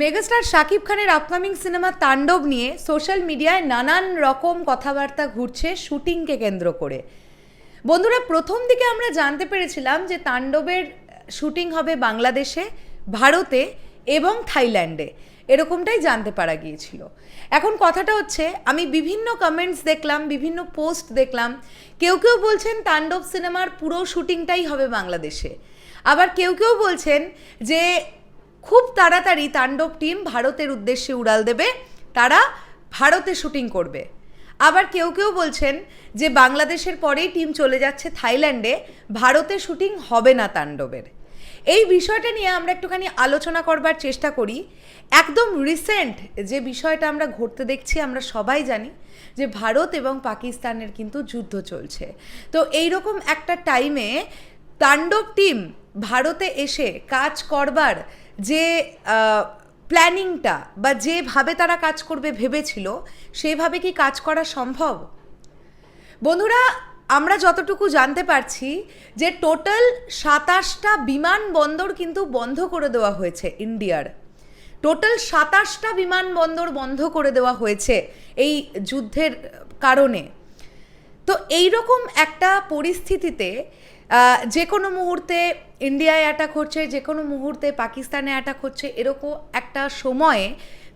Megastar Shakib খানের upcoming cinema তাণ্ডব নিয়ে সোশ্যাল মিডিয়ায় নানান রকম কথাবার্তা ঘুরছে শুটিংকে কেন্দ্র করে। বন্ধুরা, প্রথম দিকে আমরা জানতে পেরেছিলাম যে তাণ্ডবের শুটিং হবে বাংলাদেশে, ভারতে এবং থাইল্যান্ডে। এরকমটাই জানতে পারা গিয়েছিল। এখন কথাটা হচ্ছে, আমি বিভিন্ন কমেন্টস দেখলাম, বিভিন্ন পোস্ট দেখলাম। কেউ কেউ বলছেন তাণ্ডব সিনেমার পুরো শুটিংটাই হবে বাংলাদেশে। আবার কেউ কেউ বলছেন যে খুব তাড়াতাড়ি তাণ্ডব টিম ভারতের উদ্দেশ্যে উড়াল দেবে। তারা ভারতে শুটিং করবে। আবার কেউ কেউ বলছেন যে বাংলাদেশের পরেই টিম চলে যাচ্ছে থাইল্যান্ডে, ভারতে শুটিং হবে না তাণ্ডবের। এই বিষয়টা নিয়ে আমরা একটুখানি আলোচনা করবার চেষ্টা করি। একদম রিসেন্ট যে বিষয়টা আমরা ঘটতে দেখছি, আমরা সবাই জানি যে ভারত এবং পাকিস্তানের কিন্তু যুদ্ধ চলছে। তো এইরকম একটা টাইমে তাণ্ডব টিম ভারতে এসে কাজ করবার যে প্ল্যানিংটা বা যেভাবে তারা কাজ করবে ভেবেছিল, সেভাবে কি কাজ করা সম্ভব? বন্ধুরা, আমরা যতটুকু জানতে পারছি যে টোটাল সাতাশটা বিমানবন্দর কিন্তু বন্ধ করে দেওয়া হয়েছে ইন্ডিয়ার। টোটাল সাতাশটা বিমানবন্দর বন্ধ করে দেওয়া হয়েছে এই যুদ্ধের কারণে। তো এই রকম একটা পরিস্থিতিতে যে কোনো মুহূর্তে ইন্ডিয়ায় অ্যাটাক হচ্ছে যে কোনো মুহূর্তে পাকিস্তানে অ্যাটাক হচ্ছে, এরকম একটা সময়ে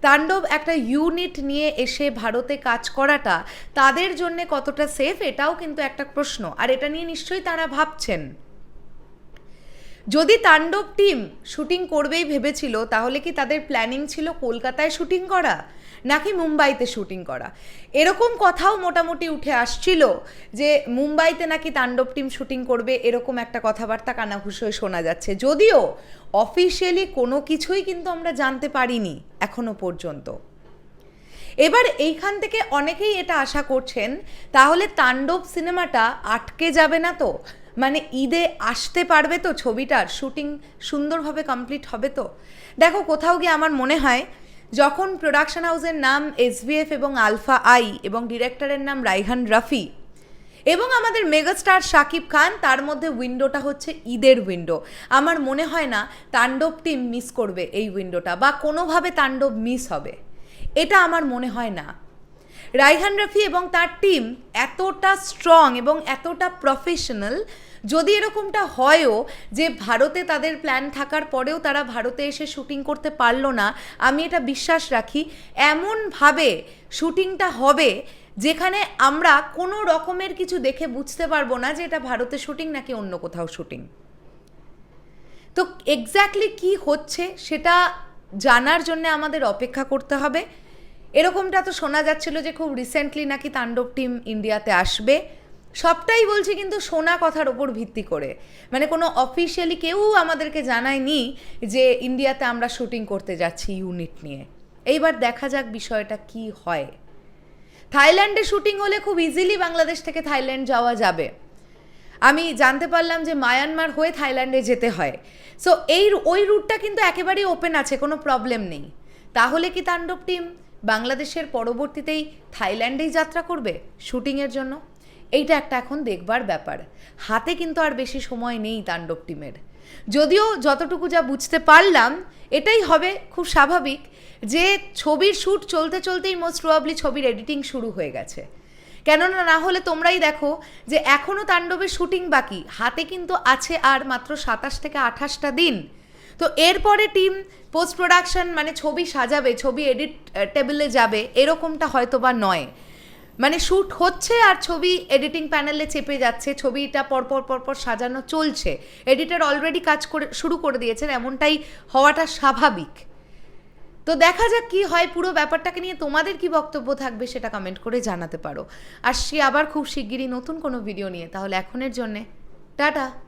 তাণ্ডব, একটা ইউনিট নিয়ে এসে ভারতে কাজ করাটা তাদের জন্য কতটা সেফ এটাও কিন্তু একটা প্রশ্ন। আর এটা নিয়ে নিশ্চয়ই তারা ভাবছেন। যদি তাণ্ডব টিম শুটিং করবেই ভেবেছিল, তাহলে কি তাদের প্ল্যানিং ছিল কলকাতায় শুটিং করা, নাকি মুম্বাইতে শুটিং করা? এরকম কথাও মোটামুটি উঠে আসছিল যে মুম্বাইতে নাকি তাণ্ডব টিম শুটিং করবে, এরকম একটা কথাবার্তা কানাঘুষো হয়ে শোনা যাচ্ছে। যদিও অফিসিয়ালি কোনো কিছুই কিন্তু আমরা জানতে পারিনি এখনও পর্যন্ত। এবার এইখান থেকে অনেকেই এটা আশা করছেন, তাহলে তাণ্ডব সিনেমাটা আটকে যাবে না তো? মানে ঈদে আসতে পারবে তো ছবিটার? শুটিং সুন্দরভাবে কমপ্লিট হবে তো? দেখো, কোথাও গিয়ে আমার মনে হয়, যখন প্রোডাকশন হাউসের নাম এসভিএফ এবং আলফা আই এবং ডিরেক্টরের নাম রাইহান রাফি এবং আমাদের মেগাস্টার শাকিব খান, তার মধ্যে উইন্ডোটা হচ্ছে ঈদের উইন্ডো আমার মনে হয় না তাণ্ডব টিম মিস করবে এই উইন্ডোটা বা কোনোভাবে তাণ্ডব মিস হবে। এটা আমার মনে হয় না। রাইহান রাফি এবং তার টিম এতটা স্ট্রং এবং এতটা প্রফেশনাল যদি এরকমটা হয়ও যে ভারতে তাদের প্ল্যান থাকার পরেও তারা ভারতে এসে শুটিং করতে পারল না, আমি এটা বিশ্বাস রাখি। এমনভাবে শুটিংটা হবে যেখানে আমরা কোনো রকমের কিছু দেখে বুঝতে পারব না যে এটা ভারতে শুটিং নাকি অন্য কোথাও শুটিং তো এক্স্যাক্টলি কি হচ্ছে সেটা জানার জন্য আমাদের অপেক্ষা করতে হবে। এরকমটা তো শোনা যাচ্ছিল যে খুব রিসেন্টলি নাকি তাণ্ডব টিম ইন্ডিয়াতে আসবে। সবটাই বলছি কিন্তু শোনা কথার ওপর ভিত্তি করে। মানে কোনো অফিসিয়ালি কেউ আমাদেরকে জানায়নি যে ইন্ডিয়াতে আমরা শুটিং করতে যাচ্ছি ইউনিট নিয়ে। এইবার দেখা যাক বিষয়টা কি হয়। থাইল্যান্ডে শুটিং হলে খুব ইজিলি বাংলাদেশ থেকে থাইল্যান্ড যাওয়া যাবে। আমি জানতে পারলাম যে মায়ানমার হয়ে থাইল্যান্ডে যেতে হয়। সো এই ওই রুটটা কিন্তু একেবারেই ওপেন আছে, কোনো প্রবলেম নেই। তাহলে কি তাণ্ডব টিম বাংলাদেশের পরবর্তীতেই থাইল্যান্ডেই যাত্রা করবে শুটিংয়ের জন্য? এইটা একটা এখন দেখবার ব্যাপার। হাতে কিন্তু আর বেশি সময় নেই তাণ্ডব টিমের। যদিও যতটুকু যা বুঝতে পারলাম, এটাই হবে খুব স্বাভাবিক যে ছবির শ্যুট চলতে চলতেই মোস্ট প্রবাবলি ছবির এডিটিং শুরু হয়ে গেছে। কেননা না হলে তোমরাই দেখো যে এখনও তাণ্ডবের শুটিং বাকি। হাতে কিন্তু আছে আর মাত্র সাতাশ থেকে আঠাশটা দিন। তো এরপরে টিম পোস্ট প্রোডাকশন মানে ছবি সাজাবে, ছবি এডিট টেবিলে যাবে, এরকমটা হয়তো বা নয়। মানে শ্যুট হচ্ছে আর ছবি এডিটিং প্যানেলে চেপে যাচ্ছে, ছবিটা পরপর পরপর সাজানো চলছে। এডিটর অলরেডি কাজ করে, শুরু করে দিয়েছেন, এমনটাই হওয়াটা স্বাভাবিক। তো দেখা যাক কি হয়, পুরো ব্যাপারটাকে নিয়ে তোমাদের কি বক্তব্য থাকবে সেটা কমেন্ট করে জানাতে পারো। আসছি আবার খুব শিগগিরই নতুন কোনো ভিডিও নিয়ে, তাহলে এখনের জন্যে, টাটা।